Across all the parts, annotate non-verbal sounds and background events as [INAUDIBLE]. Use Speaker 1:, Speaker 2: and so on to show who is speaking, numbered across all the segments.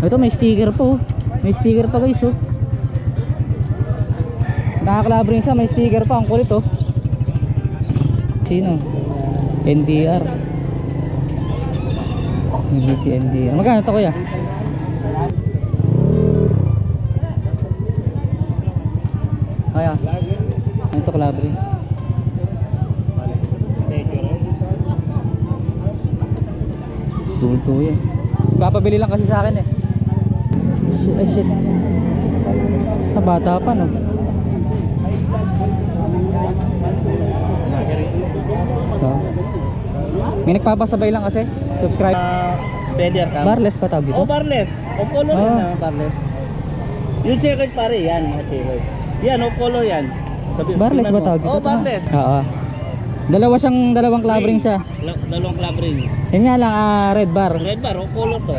Speaker 1: Ito may sticker po. May sticker pa guys oh. Nakakalabro siya, may sticker pa. Ang kulit oh. Sino? NDR. Hindi si NDR. Magkano to kuya? Kaya. Ano to kalabri? Tuto yan. Papabili lang kasi sa akin eh. Ay shit. Ah, bata pa no. So, may nagpapasabay lang kasi. Subscribe.
Speaker 2: Pwede ka.
Speaker 1: Barless pa tawag dito?
Speaker 2: Oh, barless. O color
Speaker 1: Ah.
Speaker 2: yan na, barless. Yung checkered pare, yan, checkered. Yan, o color yan. Sabi,
Speaker 1: Barless ba tawag dito?
Speaker 2: Oh, barless.
Speaker 1: Oo. Dalawa siyang dalawang clavering siya.
Speaker 2: La- dalawang club ring.
Speaker 1: Yan nga lang ah, red bar.
Speaker 2: Red bar, o color to.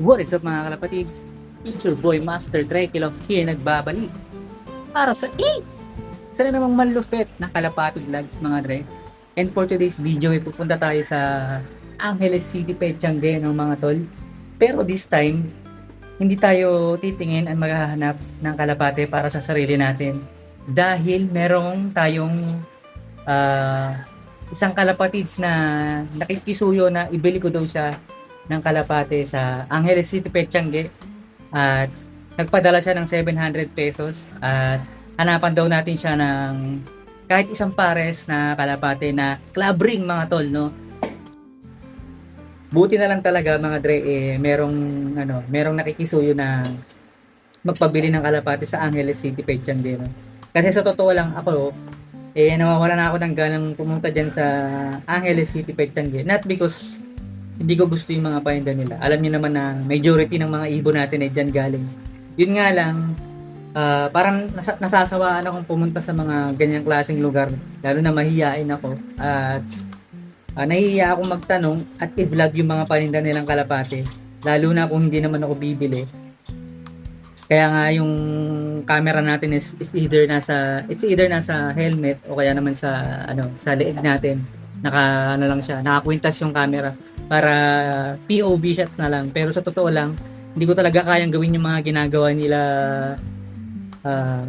Speaker 1: What is up mga kalapatids? It's your boy Master Trekilov here nagbabalik para sa E! Sana namang malupit na kalapati vlogs mga dre. And for today's video ay pupunta tayo sa Angeles City, Pechangge ng mga tol. Pero this time, hindi tayo titingin at maghahanap ng kalapate para sa sarili natin. Dahil merong tayong ah, isang kalapatids na nakikisuyo na ibili ko daw siya ng kalapate sa Angeles City, Pechangge. At nagpadala siya ng 700 pesos at hanapan daw natin siya ng kahit isang pares na kalapate na club ring mga tol, no? Buti na lang talaga mga dre, eh, merong, ano, merong nakikisuyo na magpabili ng kalapate sa Angeles City, Pechangge, no? Kasi sa totoo lang ako, eh, nawawala na ako ng ganang pumunta dyan sa Angeles City, Pechangge. Not because hindi ko gusto yung mga paninda nila. Alam niyo naman na majority ng mga ibon natin ay dyan galing. Yun nga lang, ah, parang nasa- nasasawaan akong pumunta sa mga ganyang klaseng lugar. Lalo na mahihiyain ako. At ah, nahihiya akong magtanong at i-vlog yung mga paninda nilang kalapate. Lalo na kung hindi naman ako bibili. Kaya nga yung camera natin is, is either nasa it's either nasa helmet o kaya naman sa ano sa leeg natin. Naka ano lang siya, nakakwintas yung camera para POV shot na lang. Pero sa totoo lang, hindi ko talaga kayang gawin yung mga ginagawa nila ah,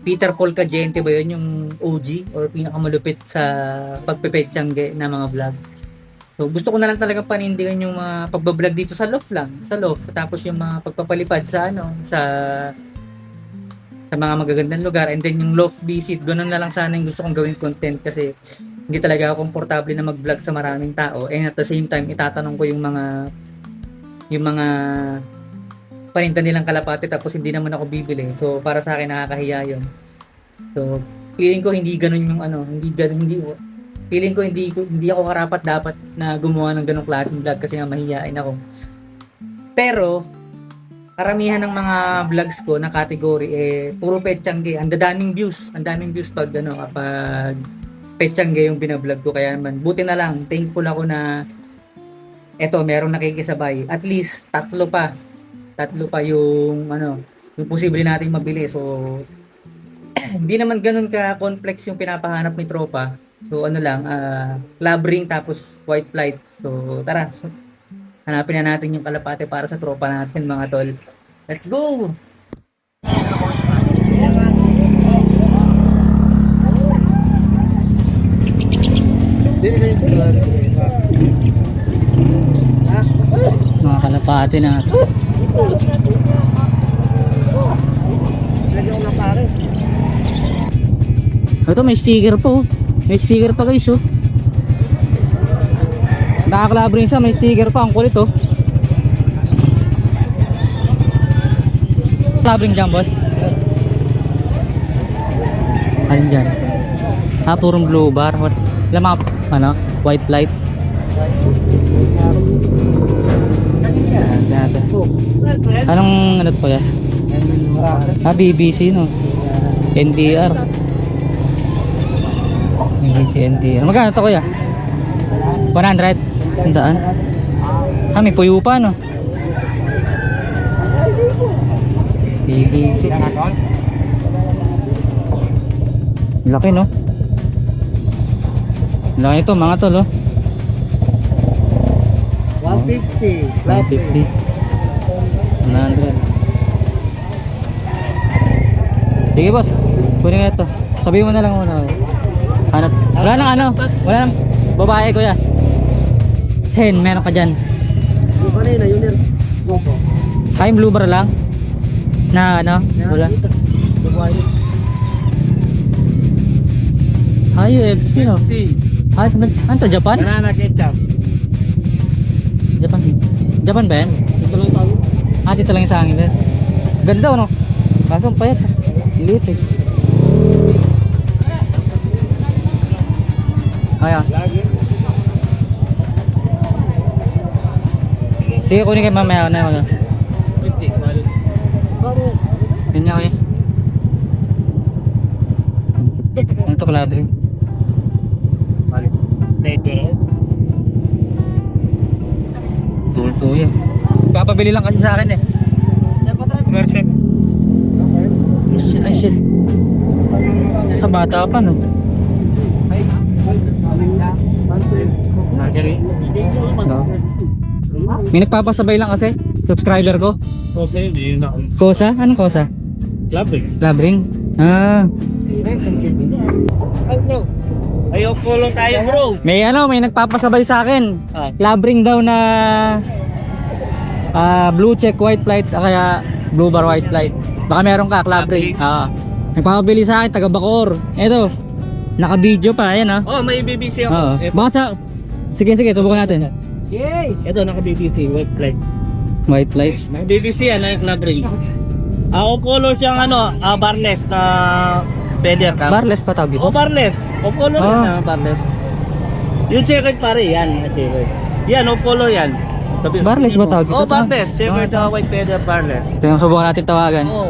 Speaker 1: Peter Paul Cagente ba yun yung OG or pinakamalupit sa pagpepetsangge na mga vlog. So gusto ko na lang talaga panindigan yung mga pagbablog dito sa loft lang, sa loft. Tapos yung mga pagpapalipad sa ano, sa sa mga magagandang lugar and then yung loft visit, ganun na lang sana yung gusto kong gawin content kasi hindi talaga ako komportable na mag-vlog sa maraming tao and at the same time itatanong ko yung mga yung mga paninda nilang kalapate tapos hindi naman ako bibili. So para sa akin nakakahiya 'yon. So feeling ko hindi ganun yung ano, hindi ganun hindi feeling ko hindi hindi ako karapat dapat na gumawa ng ganung klaseng vlog kasi nga mahihiyain ako. Pero karamihan ng mga vlogs ko na category eh puro petsangge. Ang daming views, ang daming views pag ano kapag petsangge yung binablog ko kaya naman buti na lang thankful ako na eto merong nakikisabay. At least tatlo pa. Tatlo pa yung ano, yung posible nating mabili. So [CLEARS THROAT] hindi naman ganun ka complex yung pinapahanap ni tropa. So ano lang, ah club ring tapos white flight. So tara, so, hanapin na natin yung kalapate para sa tropa natin mga tol. Let's go! Mga kalapate na. Ito may sticker po. May sticker pa guys oh. Nakakalabring siya, may sticker pa. Ang kulit oh. Labring dyan boss. Alin dyan? Ah, purong blue bar. What? Alam mga, ano, white light. Natin. Anong ano po yan? Ah, BBC no? NDR. BBC NDR. Magkano to kuya? 100? Sandaan? Ah, may puyo pa no? BBC. Laki no? Laki ito mga tol oh.
Speaker 2: 150.
Speaker 1: 150. 100. Sige boss, kunin nga ito. Sabi mo na lang muna. Hanap. Wala nang ano, wala nang babae ko ya. 10, meron ka dyan.
Speaker 2: Yung kanina, yun yan. Gopo.
Speaker 1: Kayong blue bar lang? Na ano? Wala. Ay, UFC no? Ay, ano ano to, Japan?
Speaker 2: Banana ketchup.
Speaker 1: Japan. Japan ba yan?
Speaker 2: Ito lang.
Speaker 1: Ah, dito lang yung sa Angeles. Ganda no? Kaso payat. Liit eh. Ay ah.
Speaker 2: Lagi.
Speaker 1: Sige, kunin kayo mamaya. Ano, ano.
Speaker 2: 50. Balik. Baro.
Speaker 1: Yan niya kayo. Ano to kalado yun?
Speaker 2: Balik. Later.
Speaker 1: Tulto yan. Papabili lang kasi sa akin eh.
Speaker 2: Yan pa tayo.
Speaker 1: Commercial. Ay shit. Kabata pa no? No. May nagpapasabay lang kasi. Subscriber ko.
Speaker 2: Kasi hindi na.
Speaker 1: Kosa? Anong kosa?
Speaker 2: Club eh.
Speaker 1: Labring? Ah.
Speaker 2: Ayaw follow tayo bro.
Speaker 1: May ano, may nagpapasabay sa akin. Labring daw na ah blue check white flight ah, kaya blue bar white flight. Baka meron ka Labring.
Speaker 2: Labring.
Speaker 1: Ah. Nagpapabili sa akin taga Bacoor. Eto. Naka-video pa ayan ah.
Speaker 2: Oh, may BBC ako. Eh,
Speaker 1: Baka sa Sige, sige, subukan natin.
Speaker 2: Yay! Ito, naka-BBC. White flag.
Speaker 1: White flight.
Speaker 2: May BBC yan, na club ring. Ako color siyang ano, ah, barless na feather ka.
Speaker 1: Barless pa tawag dito.
Speaker 2: barless. O color
Speaker 1: Ah.
Speaker 2: yan na barless. Yung checkered pare, yan. Checkered. Yan, o color yan.
Speaker 1: Barless ba tawag dito?
Speaker 2: Oh, barless. Checkered
Speaker 1: Ah.
Speaker 2: tsaka white feather barless.
Speaker 1: Ito yung subukan natin tawagan.
Speaker 2: Oh.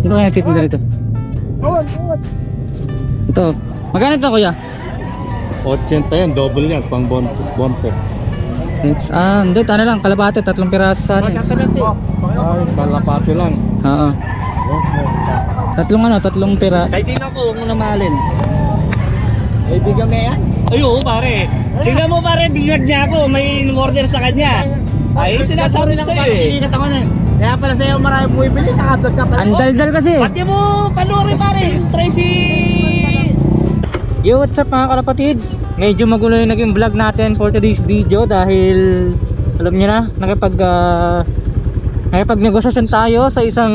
Speaker 1: Ano kaya titinda dito? Ito. Magkano ito kuya?
Speaker 3: 80 yan, double yan, pang bon bonte.
Speaker 1: It's, ah, hindi, ano lang, kalapate, tatlong pirasan.
Speaker 3: Ay, kalapati lang.
Speaker 1: Oo. Tatlong ano, tatlong pira.
Speaker 2: Kahit tingnan ko, huwag mo na mahalin.
Speaker 3: Ay, bigyan mo yan?
Speaker 2: Ay, oo, pare. Tingnan mo, pare, bigyan niya ako. May order sa kanya. Ay, sinasabi ko sa'yo eh.
Speaker 3: Ako na. Kaya pala sa'yo marami bumibili, nakatot ka pala.
Speaker 1: Ang daldal kasi.
Speaker 2: Pati mo, panoorin pare, yung Tracy.
Speaker 1: Yo, what's up mga kalapatids? Medyo magulo yung naging vlog natin for today's video dahil alam niyo na, nakipag uh, nakipag negosasyon tayo sa isang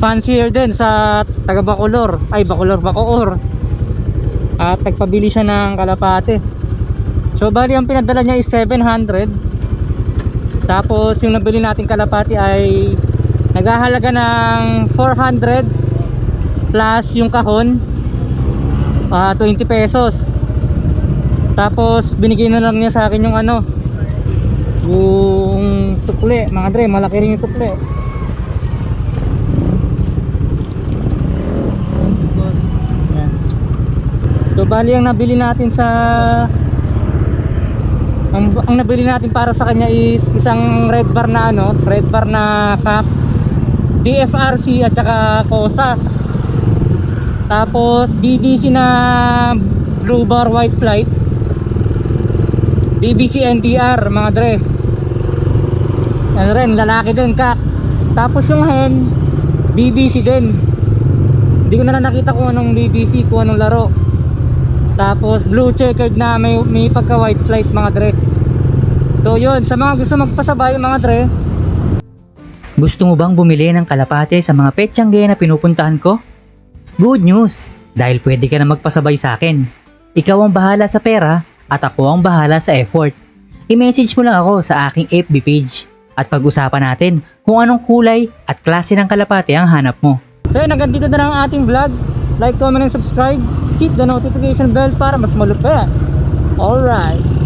Speaker 1: fancier din sa taga Bacolor. Ay, Bacolor, Bacoor. At nagpabili siya ng kalapate. So, bali ang pinadala niya is 700. Tapos, yung nabili nating kalapati ay naghahalaga ng 400 plus yung kahon ah 20 pesos tapos binigay na lang niya sa akin yung ano yung sukle mga dre malaki rin yung sukle Yan. so bali ang nabili natin sa ang, ang nabili natin para sa kanya is isang red bar na ano red bar na cup DFRC at saka Kosa tapos BBC na Blue Bar White Flight. BBC NTR mga dre. Ano rin, lalaki din kak. Tapos yung hen, BBC din. Hindi ko na lang nakita kung anong BBC, kung anong laro. Tapos blue checkered na may, may pagka white flight mga dre. So yun, sa mga gusto magpasabay mga dre. Gusto mo bang bumili ng kalapate sa mga petsangge na pinupuntahan ko? Good news! Dahil pwede ka na magpasabay sa akin. Ikaw ang bahala sa pera at ako ang bahala sa effort. I-message mo lang ako sa aking FB page at pag-usapan natin kung anong kulay at klase ng kalapate ang hanap mo. So yun, hanggang dito na lang ang ating vlog. Like, comment, and subscribe. Click the notification bell para mas malupit. Alright.